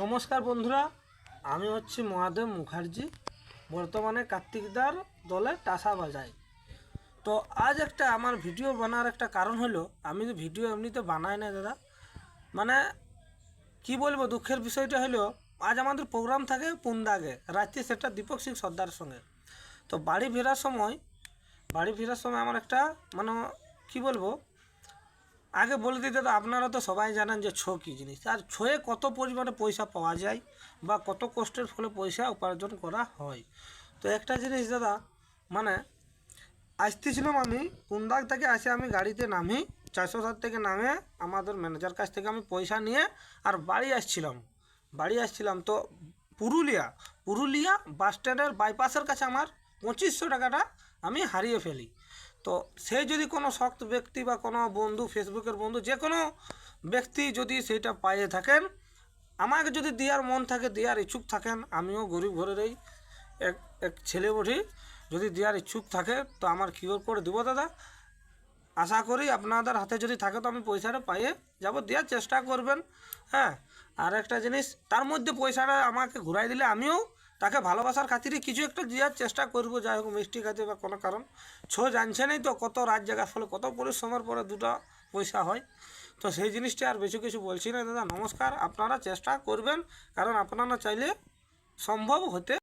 নমস্কার বন্ধুরা, আমি হচ্ছি মহাদেব মুখার্জি, বর্তমানে কার্তিকদার দলে টাসা বাজাই। তো আজ একটা আমার ভিডিও বানার একটা কারণ হলো, আমি তো ভিডিও এমনিতে বানাই না দাদা মানে কি বলব, দুঃখের বিষয়টা হলো, আজ আমাদের প্রোগ্রাম থাকে পুন্দাগে, রাত্রি সেটা দীপক সিং সর্দার সঙ্গে। তো বাড়ি ফেরার সময়, বাড়ি ফেরার সময় আমার একটা মানে কি বলব আগে বলে দিতে তো আপনারা তো সবাই জানেন যে ছো কী জিনিস। আর ছোয়ে কত পরিমাণে পয়সা পাওয়া যায় বা কত কষ্টের ফলে পয়সা উপার্জন করা হয়। তো একটা জিনিস দাদা মানে আসতেছিলাম আমি কুন্দাক থেকে আসে আমি গাড়িতে নামি, চারশো সাত থেকে নামে আমাদের ম্যানেজার কাছ থেকে আমি পয়সা নিয়ে আর বাড়ি আসছিলাম। বাড়ি আসছিলাম তো পুরুলিয়া পুরুলিয়া বাস স্ট্যান্ডের বাইপাসের কাছে আমার পঁচিশশো টাকাটা আমি হারিয়ে ফেলি। তো সে যদি কোনো শক্ত ব্যক্তি বা কোনো বন্ধু, ফেসবুকের বন্ধু যে কোনো ব্যক্তি যদি সেইটা পাইয়ে থাকেন, আমাকে যদি দেওয়ার মন থাকে, দেওয়ার ইচ্ছুক থাকেন, আমিও গরিব ঘরেরই এক এক ছেলে বটি যদি দেওয়ার ইচ্ছুক থাকে, তো আমার কিওর করে দেবো দাদা। আশা করি আপনাদের হাতে যদি থাকে, তো আমি পয়সাটা পাইয়ে যাব, দেওয়ার চেষ্টা করবেন। হ্যাঁ আর একটা জিনিস, তার মধ্যে পয়সাটা আমাকে ঘুরাই দিলে আমিও তাকে ভালোবাসার খাতিরে কিছু একটা দেওয়ার চেষ্টা করব, যাই হোক মিষ্টি খাতে বা কোনো কারণ। ছো জানছেনই তো কত রাত জায়গার ফলে কত পরিশ্রমের পরে দুটো পয়সা হয়। তো সেই জিনিসটা আর বেশি কিছু বলছি না। দাদা, নমস্কার। আপনারা চেষ্টা করবেন, কারণ আপনারা চাইলে সম্ভব হতে